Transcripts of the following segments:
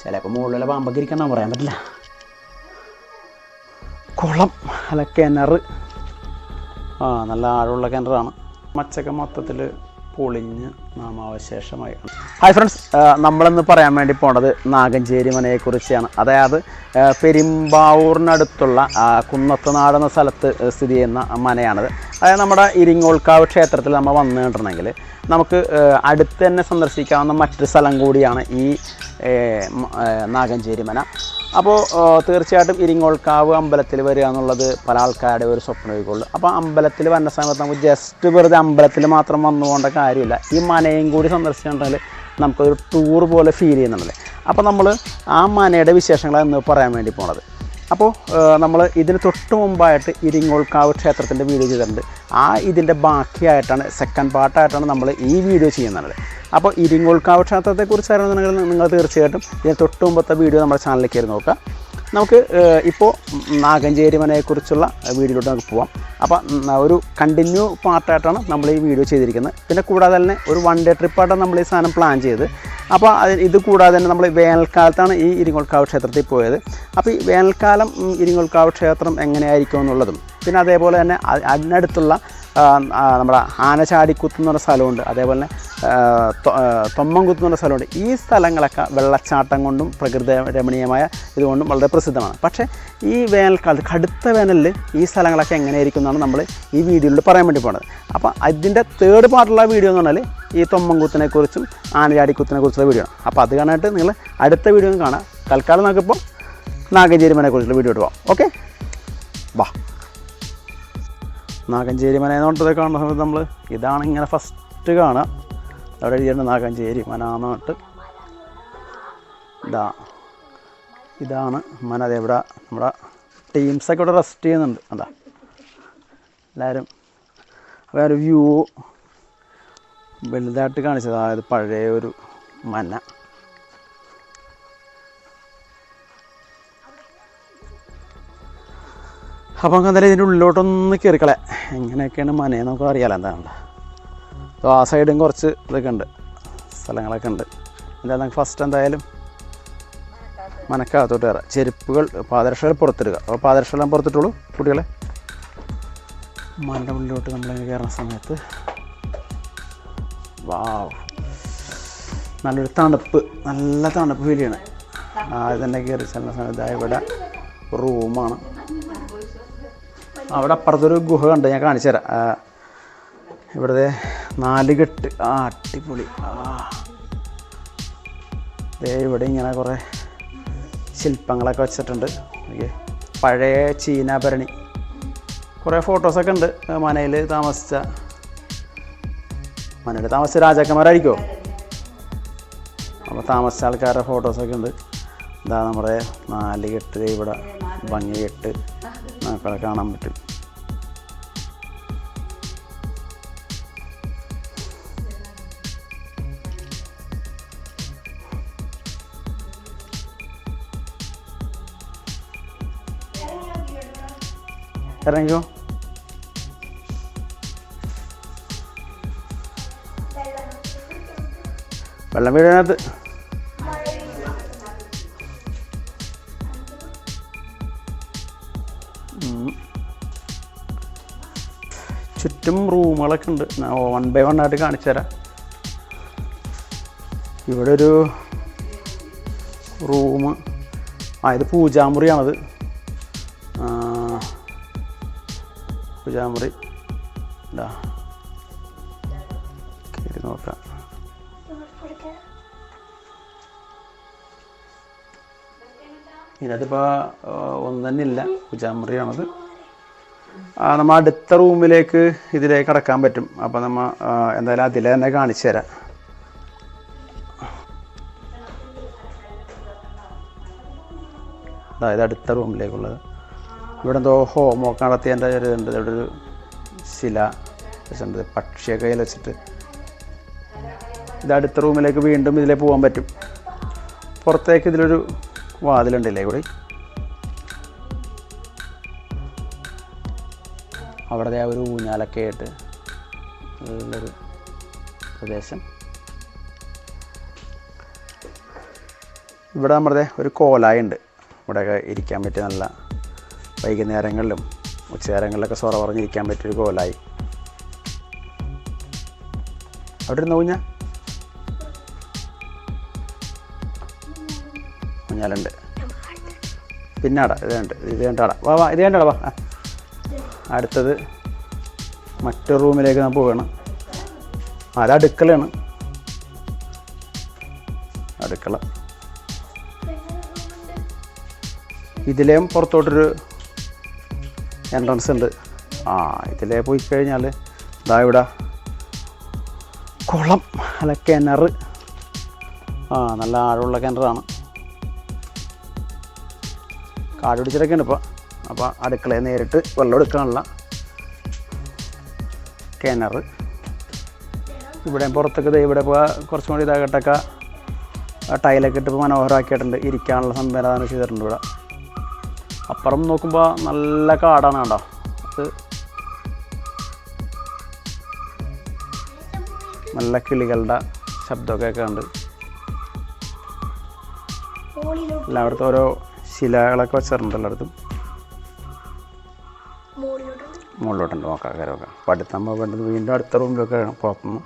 ചിലപ്പോൾ മുകളിലെ പാമ്പൊക്കെ ഇരിക്കണം പറയാൻ പറ്റില്ല. കുളം അല്ല കിണർ ആ നല്ല ആഴമുള്ള കിണറാണ്. മച്ചൊക്കെ മൊത്തത്തിൽ പൊളിഞ്ഞ് നാമാവശേഷമായി ഹായ് ഫ്രണ്ട്സ് നമ്മളിന്ന് പറയാൻ വേണ്ടി പോണത് നാഗഞ്ചേരി മനയെക്കുറിച്ചാണ് അതായത് പെരുമ്പാവൂറിനടുത്തുള്ള കുന്നത്ത് എന്ന സ്ഥലത്ത് സ്ഥിതി ചെയ്യുന്ന മനയാണത്. അതായത് നമ്മുടെ ഇരിങ്ങോൾക്കാവ് ക്ഷേത്രത്തിൽ നമ്മൾ വന്നു കണ്ടിട്ടുണ്ടെങ്കിൽ നമുക്ക് അടുത്ത് തന്നെ സന്ദർശിക്കാവുന്ന മറ്റൊരു സ്ഥലം കൂടിയാണ് ഈ നാഗഞ്ചേരി മന അപ്പോൾ തീർച്ചയായിട്ടും ഇരിങ്ങോൾക്കാവ് അമ്പലത്തിൽ വരിക എന്നുള്ളത് പല ആൾക്കാരുടെ ഒരു സ്വപ്നമായിക്കൊള്ളു അപ്പോൾ അമ്പലത്തിൽ വന്ന സമയത്ത് നമുക്ക് ജസ്റ്റ് വെറുതെ അമ്പലത്തിൽ മാത്രം വന്നു പോകേണ്ട കാര്യമില്ല. ഈ മനയും കൂടി സന്ദർശിച്ചിട്ടുണ്ടെങ്കിൽ നമുക്കൊരു ടൂർ പോലെ ഫീൽ ചെയ്യുന്നുണ്ടല്ലേ? അപ്പോൾ നമ്മൾ ആ മനയുടെ വിശേഷങ്ങളെന്ന് പറയാൻ വേണ്ടി പോണത്. അപ്പോൾ നമ്മൾ ഇതിന് തൊട്ട് മുമ്പായിട്ട് ഇരിങ്ങോൾക്കാവ് ക്ഷേത്രത്തിന്റെ വീഡിയോ ചെയ്തിട്ടുണ്ട്. ആ ഇതിന്റെ ബാക്കിയായിട്ടാണ് സെക്കൻഡ് പാർട്ടായിട്ടാണ് നമ്മൾ ഈ വീഡിയോ ചെയ്യുന്നത്. അപ്പോൾ ഇരിങ്ങോൾക്കാവ് ക്ഷേത്രത്തെക്കുറിച്ച് അറിയണമെന്നുണ്ടെങ്കിൽ നിങ്ങൾ തീർച്ചയായിട്ടും ഇതിന് തൊട്ട് മുമ്പത്തെ വീഡിയോ നമ്മുടെ ചാനലിൽ കയറി നോക്കുക. നമുക്ക് ഇപ്പോൾ നാഗഞ്ചേരി മനയെക്കുറിച്ചുള്ള വീഡിയോയിലോട്ട് നമുക്ക് പോവാം. അപ്പം ഒരു കണ്ടിന്യൂ പാർട്ടായിട്ടാണ് നമ്മൾ ഈ വീഡിയോ ചെയ്തിരിക്കുന്നത്. പിന്നെ കൂടാതെ തന്നെ ഒരു വൺ ഡേ ട്രിപ്പായിട്ടാണ് നമ്മൾ ഈ സാധനം പ്ലാൻ ചെയ്ത് അപ്പോൾ ഇത് കൂടാതെ തന്നെ നമ്മൾ വേനൽക്കാലത്താണ് ഈ ഇരിങ്ങോൾക്കാവ് ക്ഷേത്രത്തിൽ പോയത്. അപ്പോൾ ഈ വേനൽക്കാലം ഇരിങ്ങോൾക്കാവ് ക്ഷേത്രം എങ്ങനെയായിരിക്കും എന്നുള്ളതും പിന്നെ അതേപോലെ തന്നെ അതിനടുത്തുള്ള നമ്മുടെ ആനചാടിക്കുത്ത് എന്ന് പറഞ്ഞ സ്ഥലമുണ്ട്. അതേപോലെ തൊമ്മൻകുത്ത് എന്ന് പറഞ്ഞ സ്ഥലമുണ്ട്. ഈ സ്ഥലങ്ങളൊക്കെ വെള്ളച്ചാട്ടം കൊണ്ടും പ്രകൃതി രമണീയമായ ഇതുകൊണ്ടും വളരെ പ്രസിദ്ധമാണ്. പക്ഷേ ഈ വേനൽക്കാലത്ത് കടുത്ത വേനലിൽ ഈ സ്ഥലങ്ങളൊക്കെ എങ്ങനെയായിരിക്കും എന്നാണ് നമ്മൾ ഈ വീഡിയോയിൽ പറയാൻ വേണ്ടി പോകുന്നത് അപ്പോൾ അതിന്റെ തേർഡ് പാർട്ടുള്ള വീഡിയോ എന്ന് പറഞ്ഞാൽ ഈ തൊമ്മൻകുത്തിനെ കുറിച്ചും ആനചാടിക്കുത്തിനെ കുറിച്ചുള്ള വീഡിയോ ആണ്. അപ്പോൾ അത് കാണാനായിട്ട് നിങ്ങൾ അടുത്ത വീഡിയോ കാണാം. തൽക്കാലം നമുക്കിപ്പോൾ നാഗഞ്ചേരി മനെ കുറിച്ചുള്ള വീഡിയോ ഇട്ട് പോകാം ഓക്കെ വാ. നാഗഞ്ചേരി മന എന്ന് പറഞ്ഞിട്ട് കാണുന്ന സമയത്ത് നമ്മൾ ഇതാണ് ഇങ്ങനെ ഫസ്റ്റ് കാണുക. അവിടെ എഴുതി നാഗഞ്ചേരി മന എന്ന് പറഞ്ഞിട്ട്. ഇതാ. ഇതാണ് മന. അതെ ഇവിടെ നമ്മുടെ ടീംസൊക്കെ ഇവിടെ റെസ്റ്റ് ചെയ്യുന്നുണ്ട്. അതാ. എല്ലാവരും അപ്പോൾ ഒരു വ്യൂ വലുതായിട്ട് കാണിച്ചത്. അതായത് പഴയ ഒരു മന. അപ്പോൾ എന്തായാലും ഇതിന്റെ ഉള്ളിലോട്ടൊന്ന് കയറിക്കളെ. എങ്ങനെയൊക്കെയാണ് മനയെ നമുക്ക് അറിയാലോ എന്താണ് അപ്പോൾ ആ സൈഡും കുറച്ച് ഇതൊക്കെ ഉണ്ട് സ്ഥലങ്ങളൊക്കെ ഉണ്ട്. എന്തായാലും നമുക്ക് ഫസ്റ്റ് എന്തായാലും മനക്കകത്തോട്ട് കയറാം. ചെരുപ്പുകൾ പാദരക്ഷകൾ പുറത്തിടുക. അപ്പോൾ പാദരക്ഷകളെല്ലാം പുറത്തിട്ടുള്ളൂ കുട്ടികളെ. മന്റെ ഉള്ളിലോട്ട് നമ്മളിങ്ങനെ കയറുന്ന സമയത്ത്. വാവ്. നല്ലൊരു തണുപ്പ് നല്ല തണുപ്പ് ഫീൽ ചെയ്യണം. തന്നെ കയറി ചെല്ലുന്ന സമയത്ത് ഇവിടെ റൂമാണ് അവിടെ അപ്പുറത്തൊരു ഗുഹ കണ്ട് ഞാൻ കാണിച്ചു തരാം. ഇവിടുത്തെ നാല് കെട്ട് ആ അടിപൊളി. ആ. ഇവിടെ ഇങ്ങനെ കുറേ ശില്പങ്ങളൊക്കെ വെച്ചിട്ടുണ്ട്. ഓക്കെ. പഴയ ചീനാഭരണി കുറേ ഫോട്ടോസൊക്കെ ഉണ്ട്. മനയിൽ താമസിച്ച മനയിൽ താമസിച്ച രാജാക്കന്മാരായിരിക്കുമോ അപ്പോൾ താമസിച്ച ആൾക്കാരുടെ ഫോട്ടോസൊക്കെ ഉണ്ട്. ഇതാ നമ്മുടെ നാല് കെട്ട് ഇവിടെ ഭംഗി കെട്ട് കാണാൻ പറ്റും. ഇറങ്ങിക്കോ. വെള്ളം വീഴനകത്ത് റൂമുകളൊക്കെ ഉണ്ട് ഞാൻ വൺ ബൈ വൺ ആയിട്ട് കാണിച്ചു തരാം ഇവിടെ ഒരു റൂം ഇത് പൂജാമുറിയാണത്. പൂജാമുറി. ഇതാ. നോക്കാം. ഇതിനകത്തിപ്പോൾ ഒന്നും തന്നെ ഇല്ല പൂജാമുറിയാണത്. ആ, നമ്മ അടുത്ത റൂമിലേക്ക് ഇതിലേക്ക് കടക്കാൻ പറ്റും. അപ്പോൾ നമ്മ എന്തായാലും അതിൽ തന്നെ കാണിച്ചു തരാം. അതായത് അടുത്ത റൂമിലേക്കുള്ളത്. ഇവിടെ എന്തോ ഹോമൊക്കെ നടത്തിയതിന്റെ ഒരു ഇതുണ്ട് ഇവിടെ ഒരു ശില വെച്ചിട്ടുണ്ട്. പക്ഷിയെ കയ്യിൽ വെച്ചിട്ട്. ഇത് അടുത്ത റൂമിലേക്ക് വീണ്ടും ഇതിലേ പോകാൻ പറ്റും. പുറത്തേക്ക് ഇതിലൊരു വാതിലുണ്ടല്ലേ കൂടി? അവിടെ ആ ഒരു ഊഞ്ഞാലൊക്കെ ആയിട്ട് നല്ലൊരു പ്രദേശം. ഇവിടെ നമ്മുടെ ഒരു കോലായി ഉണ്ട് ഇവിടെയൊക്കെ ഇരിക്കാൻ പറ്റിയ നല്ല വൈകുന്നേരങ്ങളിലും ഉച്ചനേരങ്ങളിലൊക്കെ സൊറ പറഞ്ഞിരിക്കാൻ പറ്റിയൊരു കോലായി. അവിടെ ഇരുന്ന് ഊഞ്ഞ? ഊഞ്ഞാലുണ്ട്. പിന്നാടാ ഇത് ഇത് കണ്ടാടാ വാ വാ ഇത് കണ്ടാടാ വാ. അടുത്തത് മറ്റൊരു റൂമിലേക്ക് നമ്മൾ പോവുകയാണ് അത് അടുക്കളയാണ്? അടുക്കള. ഇതിലേയും പുറത്തോട്ടൊരു എൻട്രൻസ് ഉണ്ട്. ആ ഇതിലേ പോയി കഴിഞ്ഞാൽ ഇതാ ഇവിടെ കുളം അല്ല കിണർ ആ നല്ല ആഴമുള്ള കിണറാണ്. കാട് പിടിച്ചിട്ടൊക്കെ ഉണ്ട് അപ്പോൾ അടുക്കളയിൽ നേരിട്ട് വെള്ളം എടുക്കാനുള്ള കിണർ ഇവിടെ പുറത്തൊക്കെ ഇവിടെ ഇപ്പോൾ കുറച്ചും കൂടി ഇതാകട്ടൊക്കെ ടൈലൊക്കെ ഇട്ട് ഇപ്പോൾ മനോഹരമാക്കിയിട്ടുണ്ട്. ഇരിക്കാനുള്ള സംവിധാനം ചെയ്തിട്ടുണ്ട് ഇവിടെ. അപ്പുറം നോക്കുമ്പോൾ നല്ല കാടാണ് കണ്ടോ അത് നല്ല കിളികളുടെ ശബ്ദമൊക്കെ കേൾക്കുന്നുണ്ട് എല്ലായിടത്തും ഓരോ ശിലകളൊക്കെ വെച്ചിട്ടുണ്ട് എല്ലായിടത്തും മുകളിലോട്ടുണ്ട് നോക്കാം കയറൊക്കെ അപ്പോൾ അടുത്താകുമ്പോൾ വേണ്ടത് വീണ്ടും അടുത്ത റൂമിലൊക്കെ പുറത്തുനിന്ന്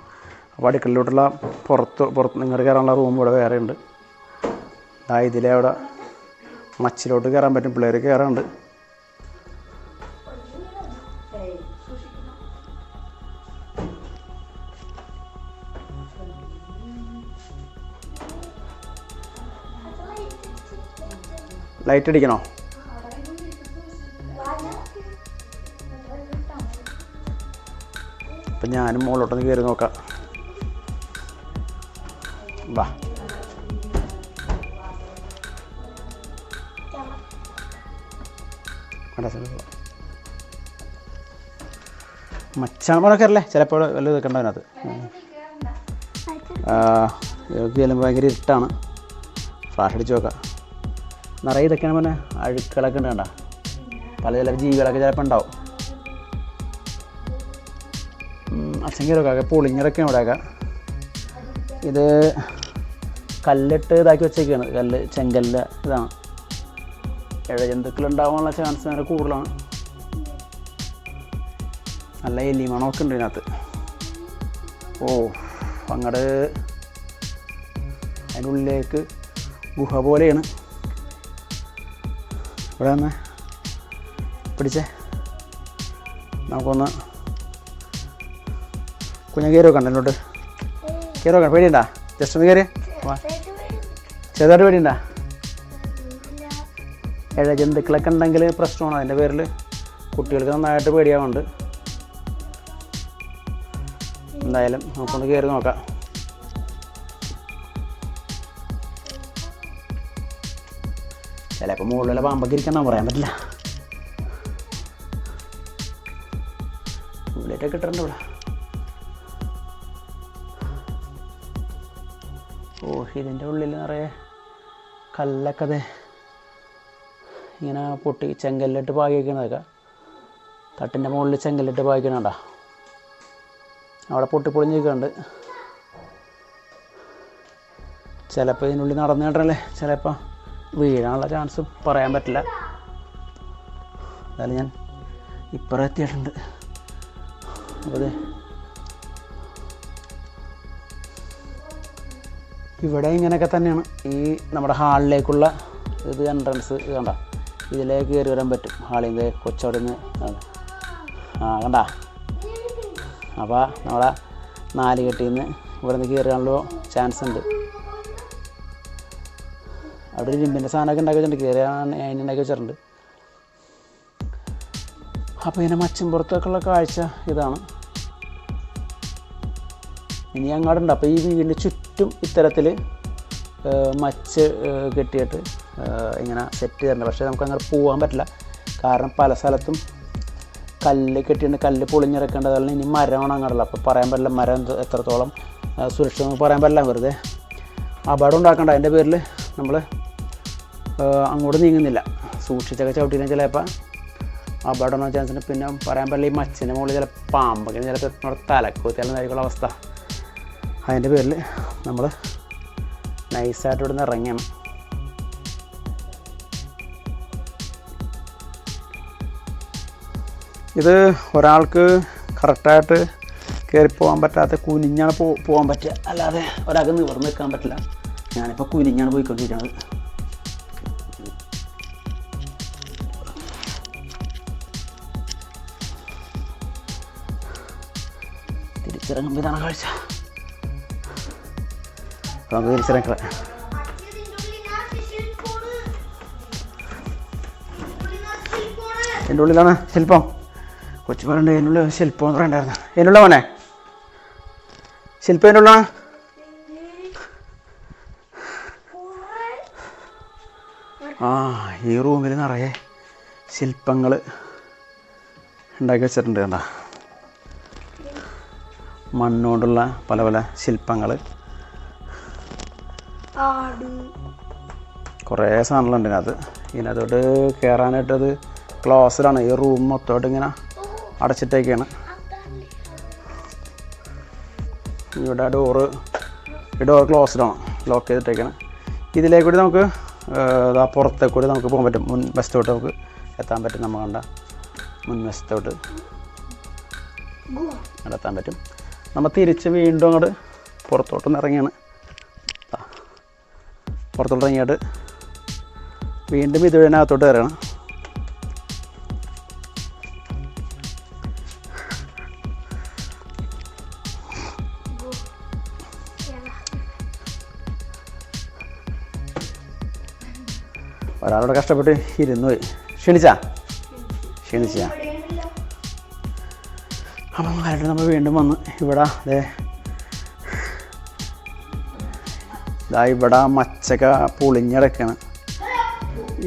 അപ്പോൾ അടുക്കളയിലോട്ടുള്ള പുറത്ത് പുറത്ത് നിങ്ങൾ കയറാനുള്ള റൂം ഇവിടെ വേറെ ഉണ്ട്. ആ ഇതിലെ അവിടെ മച്ചിലോട്ട് കയറാൻ പറ്റും. പിള്ളേർ കയറാറുണ്ട് ലൈറ്റ് അടിക്കണോ? ഞാനും മുകളിലോട്ടൊന്ന് കയറി നോക്കാം. വാ. മച്ചാൻ പോലെ കയറല്ലേ? ചിലപ്പോൾ വല്ല ഇതൊക്കെ അതിനകത്ത്? ഭയങ്കര ഇരുട്ടാണ്. ഫ്ലാഷ് അടിച്ച് നോക്കാം. നിറയെ ഇതൊക്കെയാണ് പിന്നെ അഴുക്കളൊക്കെ ഉണ്ട് കണ്ട. പല ചില ജീവികളൊക്കെ ചിലപ്പോൾ ഉണ്ടാവും. അച്ഛൻ കയറൊക്കെ ഇവിടെ ഇവിടെയൊക്കെ. ഇത് കല്ലിട്ട് ഇതാക്കി വെച്ചേക്കാണ്. കല്ല് ചെങ്കല്ല ഇതാണ്. ഇഴജന്തുക്കൾ ഉണ്ടാവാനുള്ള ചാൻസ് നേരെ കൂടുതലാണ്. നല്ല എലി മണമൊക്കെ ഉണ്ട് ഇതിനകത്ത്. ഓ അങ്ങട് അതിന്റെ ഉള്ളിലേക്ക് ഗുഹ പോലെയാണ്. ഇവിടെ വന്ന്. പിടിച്ചേ. നമുക്കൊന്ന് കുഞ്ഞ കയറി വെക്കണ്ട എന്നോട്ട് കയറി വെക്കണം. പേടിയുണ്ടാ? ജസ്റ്റ് ഒന്ന് കയറി. ചെറുതായിട്ട് പേടിയുണ്ടാ? ഇഴ ജന്തുക്കളൊക്കെ ഉണ്ടെങ്കിൽ പ്രശ്നമാണ് അതിന്റെ പേരിൽ? കുട്ടികൾക്ക് നന്നായിട്ട് പേടിയാവുന്നുണ്ട്. എന്തായാലും നമുക്കൊന്ന് കയറി നോക്കാം. ചിലപ്പോൾ മുകളിലെ പാമ്പൊക്കെ ഇരിക്കണം പറയാൻ പറ്റില്ല. ഉള്ളിലൊക്കെ ഇട്ടിട്ടുണ്ട് ഇവിടെ. ഇതിന്റെ ഉള്ളിൽ നിറയെ കല്ലൊക്കെ ദേ ഇങ്ങനെ പൊട്ടി ചെങ്കല്ലിട്ട് പാകിക്കണതൊക്കെ തട്ടിന്റെ മുകളിൽ ചെങ്കല്ലിട്ട് പാകിക്കണണ്ട അവിടെ പൊട്ടിപ്പൊളിഞ്ഞിരിക്കുന്നുണ്ട്. ചിലപ്പോൾ ഇതിനുള്ളിൽ നടന്നു കേട്ടല്ലേ ചിലപ്പോൾ വീഴാനുള്ള ചാൻസ് പറയാൻ പറ്റില്ല. എന്തായാലും ഞാൻ ഇപ്പുറം എത്തിയിട്ടുണ്ട്. ഇവിടെ ഇങ്ങനെയൊക്കെ തന്നെയാണ്. ഈ നമ്മുടെ ഹാളിലേക്കുള്ള ഇത് എൻട്രൻസ് ഇത് കണ്ട? ഇതിലേക്ക് കയറി വരാൻ പറ്റും. നിന്ന് കൊച്ചവിടെ നിന്ന് ആ കണ്ട? അപ്പോൾ നമ്മളെ നാല് കെട്ടിൽ നിന്ന് ഇവിടെ നിന്ന് കയറാനുള്ള ചാൻസ് ഉണ്ട്. അവിടെ ഒരു ഇരുമ്പിന്റെ സാധനമൊക്കെ ഉണ്ടാക്കി വെച്ചിട്ടുണ്ട്. അതിന് അതിനുണ്ടാക്കി വെച്ചിട്ടുണ്ട്. അപ്പോൾ ഇതിന്റെ മച്ചമ്പുറത്തേക്കുള്ള കാഴ്ച ഇതാണ്. ഇനി അങ്ങോട്ടുണ്ട് അപ്പോൾ ഈ വീടിന്റെ ചുറ്റും ഇത്തരത്തിൽ മച്ച് കെട്ടിയിട്ട് ഇങ്ങനെ സെറ്റ് ചെയ്തിട്ടുണ്ട്. പക്ഷേ നമുക്ക് അങ്ങനെ പോകാൻ പറ്റില്ല. കാരണം പല സ്ഥലത്തും കല്ല് കെട്ടിയിട്ട് കല്ല് പൊളിഞ്ഞിറക്കേണ്ടത് ഇനി മരമാണ് അങ്ങോട്ടുള്ള അപ്പോൾ പറയാൻ പറ്റില്ല മരം എത്രത്തോളം ഏഹ് സുരക്ഷിതം പറയാൻ പറ്റില്ല. വെറുതെ അപകടം ഉണ്ടാക്കേണ്ട. അതിന്റെ പേരിൽ നമ്മൾ അങ്ങോട്ട് നീങ്ങുന്നില്ല. സൂക്ഷിച്ചൊക്കെ ചവിട്ടിനെ ചിലപ്പോൾ അപകടം ചാൻസിന് പിന്നെ പറയാൻ പറ്റില്ല ഈ മച്ചിന്റെ മുകളിൽ ചില പാമ്പൊക്കെ ചിലപ്പോൾ തലക്കുത്തിയാലും അവസ്ഥ. അതിന്റെ പേരിൽ നമ്മൾ നൈസായിട്ട് ഇവിടുന്ന് ഇറങ്ങണം ഇത് ഒരാൾക്ക് കറക്റ്റായിട്ട് കയറി പോകാൻ പറ്റാത്ത കുനിഞ്ഞാണ് പോ പോകാൻ പറ്റുക. അല്ലാതെ ഒരാൾക്ക് നിവർന്ന് നിൽക്കാൻ പറ്റില്ല. ഞാനിപ്പോൾ കുനിഞ്ഞാണ് പോയിക്കൊണ്ടിരിക്കുന്നത്. തിരിച്ചിറങ്ങുമ്പോൾ ഇതാണ് കാഴ്ച. നമുക്ക് തിരിച്ചിറങ്ങാം എന്റെ ഉള്ളിലാണ് ശില്പം. കൊച്ചു പറയണ്ട ഉള്ളിൽ ശില്പം എന്ന് പറയണ്ടായിരുന്നു. അതിനുള്ള മോനെ. ശില്പം അതിനുള്ള ആ ഈ റൂമിൽ നിറയെ ശില്പങ്ങൾ ഉണ്ടാക്കി വെച്ചിട്ടുണ്ട് കണ്ട. മണ്ണുകൊണ്ടുള്ള പല പല ശില്പങ്ങൾ ആട്. കുറേ സാധനങ്ങളുണ്ട് ഇതിനകത്ത്. ഇതിനകത്തോട്ട് കയറാനായിട്ടത് ക്ലോസിലാണ് ഈ റൂം മൊത്തമായിട്ട് ഇങ്ങനെ അടച്ചിട്ടേക്കാണ്. ഇവിടെ ഡോറ് ഈ ഡോർ ക്ലോസ്ഡാണ് ലോക്ക് ചെയ്തിട്ടേക്കാണ്. ഇതിലേക്ക് കൂടി നമുക്ക് ഇതാ പുറത്തേക്ക് കൂടി നമുക്ക് പോകാൻ പറ്റും. മുൻ വശത്തോട്ട് നമുക്ക് എത്താൻ പറ്റും. നമ്മൾ കണ്ട മുൻവശത്തോട്ട് വശത്തോട്ട് അവിടെ പറ്റും. നമ്മൾ തിരിച്ച് വീണ്ടും അങ്ങോട്ട് പുറത്തോട്ടൊന്ന് ഇറങ്ങിയാണ് പുറത്തോട്ട് ഇറങ്ങിയിട്ട് വീണ്ടും ഇതുവഴിനകത്തോട്ട് കയറണം. ഒരാളോട് കഷ്ടപ്പെട്ട് ഇരുന്നു പോയി. ക്ഷണിച്ചാ? ക്ഷണിച്ചാ. അപ്പം ആയിട്ട് നമ്മൾ വീണ്ടും വന്ന് ഇവിടെ അതെ ഇതാ ഇവിടെ മച്ചക്ക പൊളിഞ്ഞിടക്കാണ്.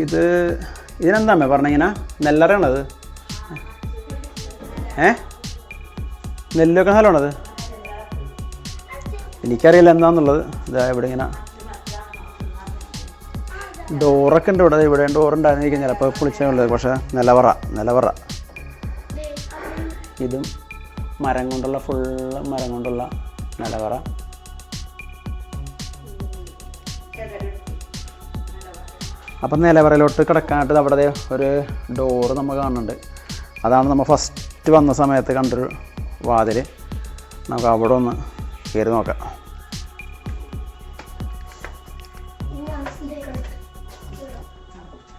ഇത് ഇതിനെന്താ അമ്മേ പറഞ്ഞിങ്ങനെ നെല്ലറയാണത്? ഏ? നെല്ലൊക്കെ സ്ഥലമാണത് എനിക്കറിയില്ല എന്താന്നുള്ളത്. ഇതാ ഇവിടെ ഇങ്ങനെ ഡോറൊക്കെ ഉണ്ട് ഇവിടെ. ഇവിടെ ഡോർ ഉണ്ടായിരുന്നിരിക്കും ചിലപ്പോൾ പൊളിച്ചുള്ളത് പക്ഷേ നിലവറ നിലവറ. ഇതും മരം കൊണ്ടുള്ള ഫുള്ള് മരം കൊണ്ടുള്ള നിലവറ. അപ്പം നിലവറയിലോട്ട് കിടക്കാനായിട്ട് അവിടെ ഒരു ഡോറ് നമ്മൾ കാണുന്നുണ്ട്. അതാണ് നമ്മൾ ഫസ്റ്റ് വന്ന സമയത്ത് കണ്ടൊരു വാതിൽ നമുക്ക് അവിടെ ഒന്ന് കയറി നോക്കാം.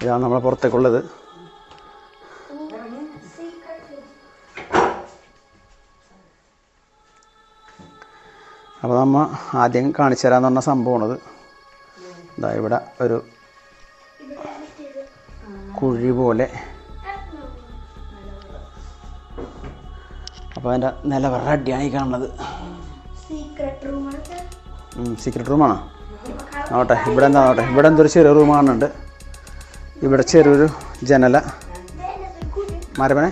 ഇതാണ് നമ്മളെ പുറത്തേക്കുള്ളത്. അപ്പോൾ നമ്മൾ ആദ്യം കാണിച്ചു തരാമെന്ന് പറഞ്ഞ സംഭവമാണത്. ഇതാ ഇവിടെ ഒരു കുഴി പോലെ. അപ്പോൾ അതിന്റെ വേറെ അടിയാണ് കാണുന്നത്. സീക്രട്ട് റൂമാണ് സീക്രട്ട് റൂമാണോ നോട്ടെ ഇവിടെ എന്താ നോട്ടെ ഇവിടെ എന്തൊരു ചെറിയ റൂം കാണുന്നുണ്ട് ഇവിടെ ചെറിയൊരു ജനല. മരമനെ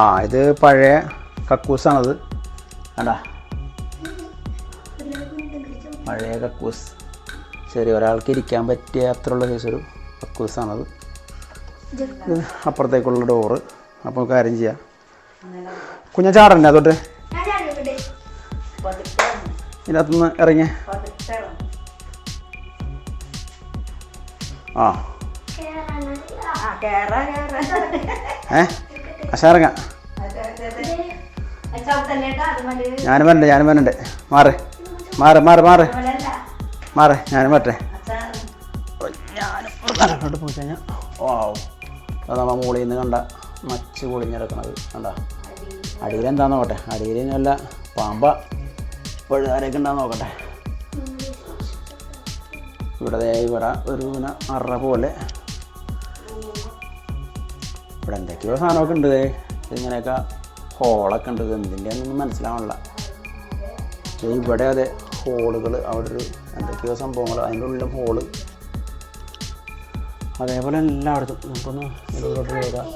ആ ഇത് പഴയ കക്കൂസാണത്. അടാ പഴയ കക്കൂസ്. ശരി ഒരാൾക്ക് ഇരിക്കാൻ പറ്റിയ അത്രയുള്ള സൈസ് ഒരു കക്കൂസാണത് അപ്പുറത്തേക്കുള്ള ഡോറ് അപ്പോൾ കാര്യം ചെയ്യാം. കുഞ്ഞ ചാടന്നെ അതോട്ട്? ഇതിനകത്തുനിന്ന് ഇറങ്ങി. ആ. ഏ? അശാറങ്ങ ഞാനും വരണ്ടേ ഞാനും വരണ്ടേ. മാറ്. മാറ് മാറ് മാറ്. മാറ് ഞാനും വരട്ടെ. തലത്തോട്ട് പോയി കഴിഞ്ഞാൽ ഓ അത് മുകളിൽ നിന്ന് കണ്ട മച്ച് പൊളിഞ്ഞിടക്കണത്. കണ്ട? അടിയിൽ എന്താന്ന് നോക്കട്ടെ. അടിയിൽ നല്ല പാമ്പ പഴുതാരൊക്കെ ഉണ്ടാന്ന് നോക്കട്ടെ. ഇവിടെ ഇവിടെ ഒരു പിന്നെ അറ പോലെ. ഇവിടെ എന്തൊക്കെയോ സാധനമൊക്കെ ഉണ്ട്. ഇങ്ങനെയൊക്കെ ഹോളൊക്കെ ഉണ്ട് എന്തിന്റെ ഒന്നും മനസ്സിലാവണില്ല. ഇവിടെ അതെ ഹോളുകൾ അവിടെ ഒരു എന്തൊക്കെയോ സംഭവങ്ങൾ അതിന്റെ ഉള്ളിലും ഹോൾ അതേപോലെ എല്ലായിടത്തും. നമുക്കൊന്ന് പോകാം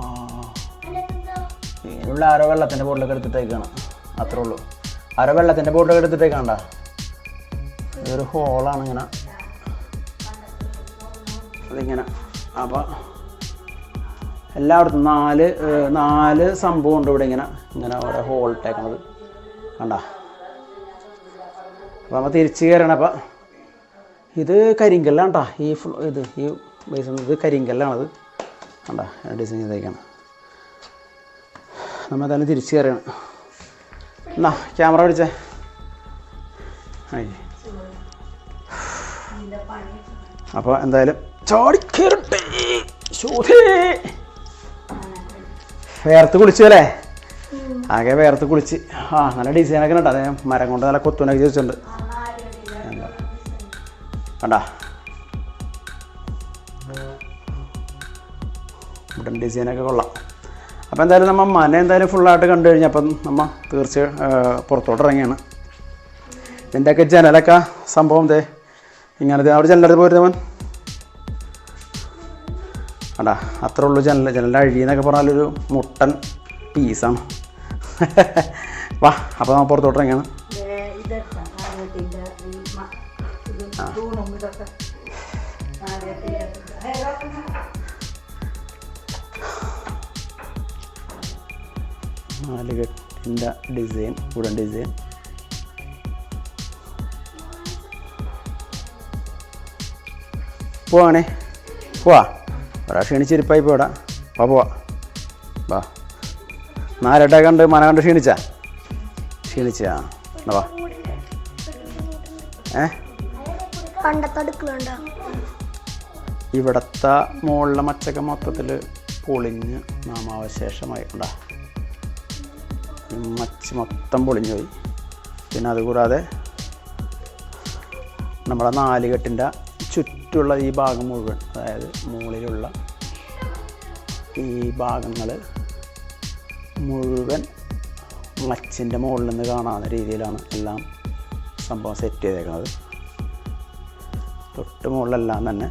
ആ. ഇതിനുള്ള ആരോ വെള്ളത്തിന്റെ ബോട്ടിലൊക്കെ എടുത്തിട്ടേക്കാണ്. അത്രേ ഉള്ളൂ. ആരോ വെള്ളത്തിന്റെ ബോട്ടിലൊക്കെ എടുത്തിട്ടേക്കാണ്ട? ഇതൊരു ഹോളാണ് ഇങ്ങനെ. അതിങ്ങനെ. അപ്പോൾ എല്ലായിടത്തും നാല് നാല് സംഭവം ഉണ്ട് ഇവിടെ ഇങ്ങനെ. ഇങ്ങനെ ഓരോ ഹോൾ ഇട്ടേക്കണത് കണ്ട? അപ്പോൾ നമ്മൾ തിരിച്ച് കയറണം അപ്പം. ഇത് കരിങ്കല്ലാണ് കേട്ടോ ഈ ഇത് ഈ ബേസ് ഇത് കരിങ്കല്ലാണത്. കണ്ട ഡിസൈൻ ചെയ്തേക്കാണ്. നമ്മൾ തന്നെ തിരിച്ചു കയറിയാണ് എന്നാ ക്യാമറ പിടിച്ചേ. അപ്പോൾ എന്തായാലും വേർത്ത് കുളിച്ചു അല്ലേ? ആകെ വേർത്ത് കുളിച്ച്. ആ നല്ല ഡിസൈനൊക്കെ ഉണ്ട്. അതേ മരം കൊണ്ട് നല്ല കൊത്തുനൊക്കെ ചോദിച്ചിട്ടുണ്ട് കണ്ടാ? ഉടൻ ഡിസൈനൊക്കെ കൊള്ളാം. അപ്പോൾ എന്തായാലും നമ്മൾ മന എന്തായാലും ഫുള്ളായിട്ട് കണ്ടു കഴിഞ്ഞാൽ അപ്പം നമ്മൾ തീർച്ച പുറത്തോട്ട് ഇറങ്ങിയാണ്. ഇതിന്റെയൊക്കെ ജനലൊക്കെ സംഭവം ദേ? ഇങ്ങനത്തെ അവിടെ ജനലടുത്ത് പോരുന്നവൻ അടാ അത്രേ ഉള്ളൂ ജനൽ ജനലിന്റെ അഴിയെന്നൊക്കെ പറഞ്ഞാലൊരു മുട്ടൻ പീസാണ് വാ അപ്പോൾ നമ്മൾ പുറത്തോട്ട് ഇറങ്ങിയാണ്. ഇതൊക്കെ. നാലുകെട്ടിന്റെ ഡിസൈൻ വുഡൻ ഡിസൈൻ. പോവാണേ. പോവാ. ഒരാ ക്ഷീണിച്ചിരിപ്പായി പോടാ. വാ പോവാ. വാ. നാലട്ട കണ്ട് മന കണ്ട് ക്ഷീണിച്ചാ? ക്ഷീണിച്ചാ? എന്നാ വാ. ഏ? ഇവിടത്തെ മുകളിലെ മച്ചക്ക മൊത്തത്തിൽ പൊളിഞ്ഞ് നാമാവശേഷമായി. ഉണ്ടാ മച്ച് മൊത്തം പൊളിഞ്ഞു പോയി. പിന്നെ അതുകൂടാതെ നമ്മുടെ നാലുകെട്ടിന്റെ ചുറ്റുള്ള ഈ ഭാഗം മുഴുവൻ അതായത് മുകളിലുള്ള ഈ ഭാഗങ്ങൾ മുഴുവൻ മച്ചിന്റെ മുകളിൽ നിന്ന് കാണാവുന്ന രീതിയിലാണ് എല്ലാം സംഭവം സെറ്റ് ചെയ്തേക്കുന്നത്. തൊട്ട് മുകളിലെല്ലാം തന്നെ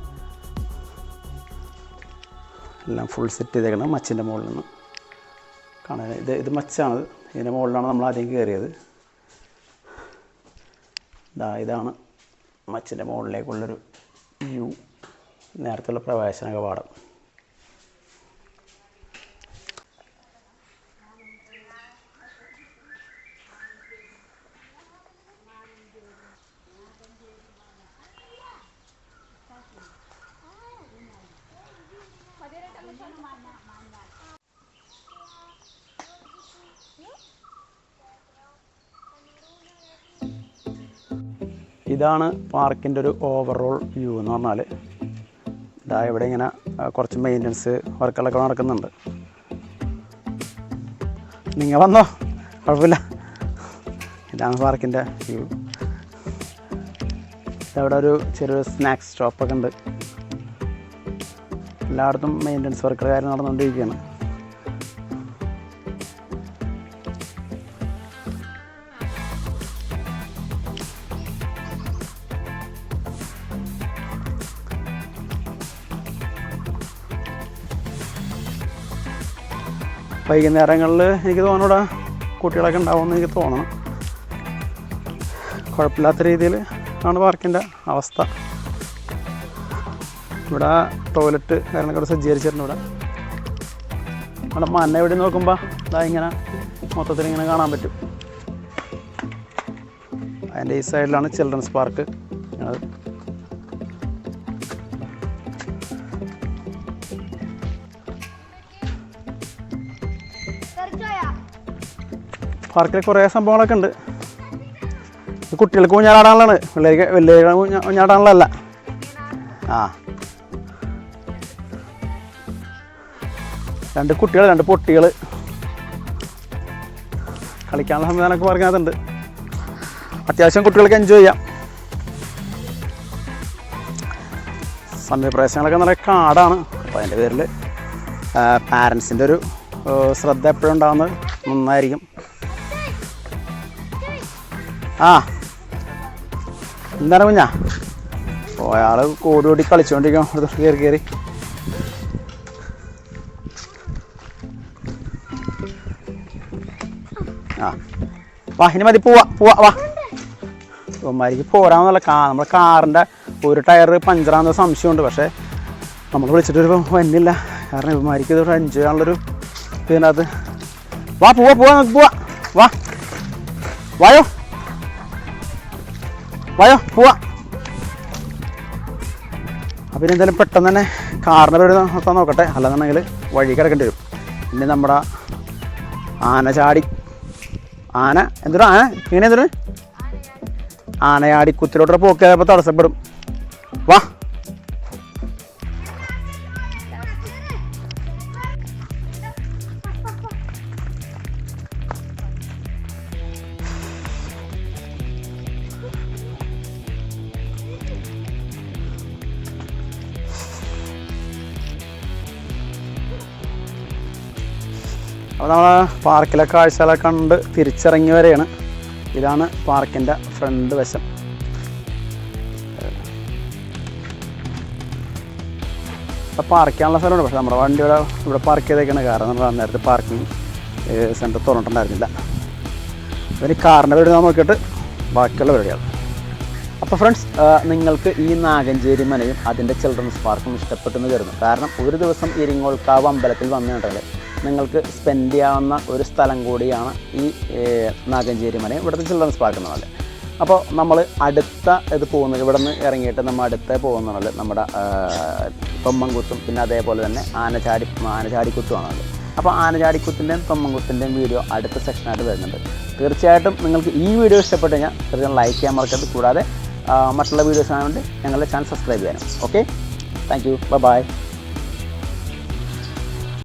എല്ലാം ഫുൾ സെറ്റ് ചെയ്തേക്കണം മച്ചിന്റെ മുകളിൽ നിന്ന്. കാണാൻ ഇത് ഇത് മച്ചാണ് ഇതിന്റെ മുകളിലാണ് നമ്മൾ ആദ്യം കയറിയത്. ഇതാ ഇതാണ് മച്ചിന്റെ മുകളിലേക്കുള്ളൊരു വ്യൂ നേരത്തെയുള്ള പ്രവേശന കവാടം ഇതാണ് പാർക്കിന്റെ ഒരു ഓവറോൾ വ്യൂ എന്ന് പറഞ്ഞാൽ ഇതാ ഇവിടെ ഇങ്ങനെ കുറച്ച് മെയിന്റനൻസ് വർക്കുകളൊക്കെ നടക്കുന്നുണ്ട്. നിങ്ങൾ വന്നോ? കുഴപ്പമില്ല. ഇതാണ് പാർക്കിന്റെ വ്യൂ ഇതവിടെ ഒരു ചെറിയൊരു സ്നാക്സ് ഷോപ്പൊക്കെ ഉണ്ട്. എല്ലായിടത്തും മെയിന്റനൻസ് വർക്കുകൾ കാര്യം നടന്നുകൊണ്ടിരിക്കുകയാണ്. വൈകുന്നേരങ്ങളിൽ എനിക്ക് തോന്നൂടാ കുട്ടികളൊക്കെ ഉണ്ടാവുമെന്ന് എനിക്ക് തോന്നണം. കുഴപ്പമില്ലാത്ത രീതിയിൽ ആണ് പാർക്കിന്റെ അവസ്ഥ. ഇവിടെ ടോയ്ലറ്റ് കാര്യങ്ങളൊക്കെ സജ്ജീകരിച്ചിട്ടുണ്ട് ഇവിടെ. അവിടെ മന എവിടെ നോക്കുമ്പോൾ ഇതാ ഇങ്ങനെ മൊത്തത്തിൽ ഇങ്ങനെ കാണാൻ പറ്റും. അതിന്റെ ഈ സൈഡിലാണ് ചിൽഡ്രൻസ് പാർക്ക്. പാർക്കിൽ കുറേ സംഭവങ്ങളൊക്കെ ഉണ്ട്. കുട്ടികൾക്ക് ഊഞ്ഞാടാനുള്ളതാണ് പിള്ളേർക്ക് വലിയ ഊഞ്ഞാടാനുള്ളതല്ല. ആ. രണ്ട് കുട്ടികൾ രണ്ട് പൊട്ടികൾ. കളിക്കാനുള്ള സംവിധാനമൊക്കെ പറഞ്ഞതുണ്ട് അത്യാവശ്യം കുട്ടികൾക്ക് എൻജോയ് ചെയ്യാം. സമയപ്രദേശങ്ങളൊക്കെ നല്ല കാടാണ്. അപ്പോൾ അതിന്റെ പേരിൽ പാരൻസിന്റെ ഒരു ശ്രദ്ധ എപ്പോഴും ഉണ്ടാകുന്നത് നന്നായിരിക്കും. ആ. എന്താണ് കുഞ്ഞാ? ഒരാൾ കോടി ഓടി കളിച്ചുകൊണ്ടിരിക്കും കയറി കയറി ആ. വാ ഇനി മതി പോവാ പോവാ വാ. ഇവന്മാർക്ക് പോരാന്നുള്ള കാ നമ്മുടെ കാറിന്റെ ഒരു ടയർ പഞ്ചറാന്ന സംശയമുണ്ട് പക്ഷേ നമ്മൾ വിളിച്ചിട്ടൊരു വന്നില്ല. കാരണം ഇവന്മാർക്ക് ഇത് എൻജോയ് ചെയ്യാനുള്ളൊരു ഇതിനകത്ത് വാ പോവാ പോവാ നമുക്ക് പോവാ. വാ. വായോ. വായോ പോവാ. അപ്പം ഇനി എന്തായാലും പെട്ടെന്ന് തന്നെ കാറിന്റെ പേര് നോക്കാൻ നോക്കട്ടെ. അല്ലാന്നുണ്ടെങ്കിൽ വഴി കിടക്കേണ്ടി വരും. പിന്നെ നമ്മുടെ ആന ചാടി ആന. എന്തോ ആന? ഇങ്ങനെ എന്തോ ആനയാടി കുത്തിലോട്ട് പോക്കിയപ്പോൾ തടസ്സപ്പെടും. വാ. അപ്പോൾ നമ്മൾ പാർക്കിലെ കാഴ്ചകളൊക്കെ കണ്ട് തിരിച്ചിറങ്ങി വരെയാണ്. ഇതാണ് പാർക്കിന്റെ ഫ്രണ്ട് വശം. പാർക്ക് ചെയ്യാനുള്ള സ്ഥലമുണ്ട്. പക്ഷേ നമ്മുടെ വണ്ടി ഇവിടെ ഇവിടെ പാർക്ക് ചെയ്തേക്കാണ്. കാരണം നമ്മൾ നേരത്തെ പാർക്കിംഗ് സെന്റർ തുറന്നിട്ടുണ്ടായിരുന്നില്ല. ഇനി കാറിന്റെ വീട് നോക്കിയിട്ട് ബാക്കിയുള്ള പരിപാടിയാണ് അപ്പോൾ ഫ്രണ്ട്സ് നിങ്ങൾക്ക് ഈ നാഗഞ്ചേരി മനയും അതിന്റെ ചിൽഡ്രൻസ് പാർക്കും ഇഷ്ടപ്പെട്ടെന്ന് കരുതുന്നു. കാരണം ഒരു ദിവസം ഇരിങ്ങോൾക്കാവ് അമ്പലത്തിൽ വന്നിട്ടുണ്ട് നിങ്ങൾക്ക് സ്പെൻഡ് ചെയ്യാവുന്ന ഒരു സ്ഥലം കൂടിയാണ് ഈ നാഗഞ്ചേരി മനയും ഇവിടുത്തെ ചിൽഡ്രൻസ് പാർക്ക് എന്ന് അപ്പോൾ നമ്മൾ അടുത്ത ഇത് പോകുന്നത് ഇവിടെ നിന്ന് ഇറങ്ങിയിട്ട് നമ്മൾ അടുത്ത പോകുന്നുള്ളത് നമ്മുടെ തൊമ്മൻകുത്തും പിന്നെ അതേപോലെ തന്നെ ആനചാടി ആനചാടിക്കുത്തുമാണ് അപ്പോൾ ആനചാടിക്കുത്തിന്റെയും തൊമ്മൻകുത്തിന്റെയും വീഡിയോ അടുത്ത സെക്ഷനായിട്ട് വരുന്നുണ്ട്. തീർച്ചയായിട്ടും നിങ്ങൾക്ക് ഈ വീഡിയോ ഇഷ്ടപ്പെട്ട് കഴിഞ്ഞാൽ തീർച്ചയായും ലൈക്ക് ചെയ്യാൻ മറക്കരുത്. കൂടാതെ മറ്റുള്ള വീഡിയോസ് ആയതുകൊണ്ട് ഞങ്ങളുടെ ചാനൽ സബ്സ്ക്രൈബ് ചെയ്യാനും. Okay thank you bye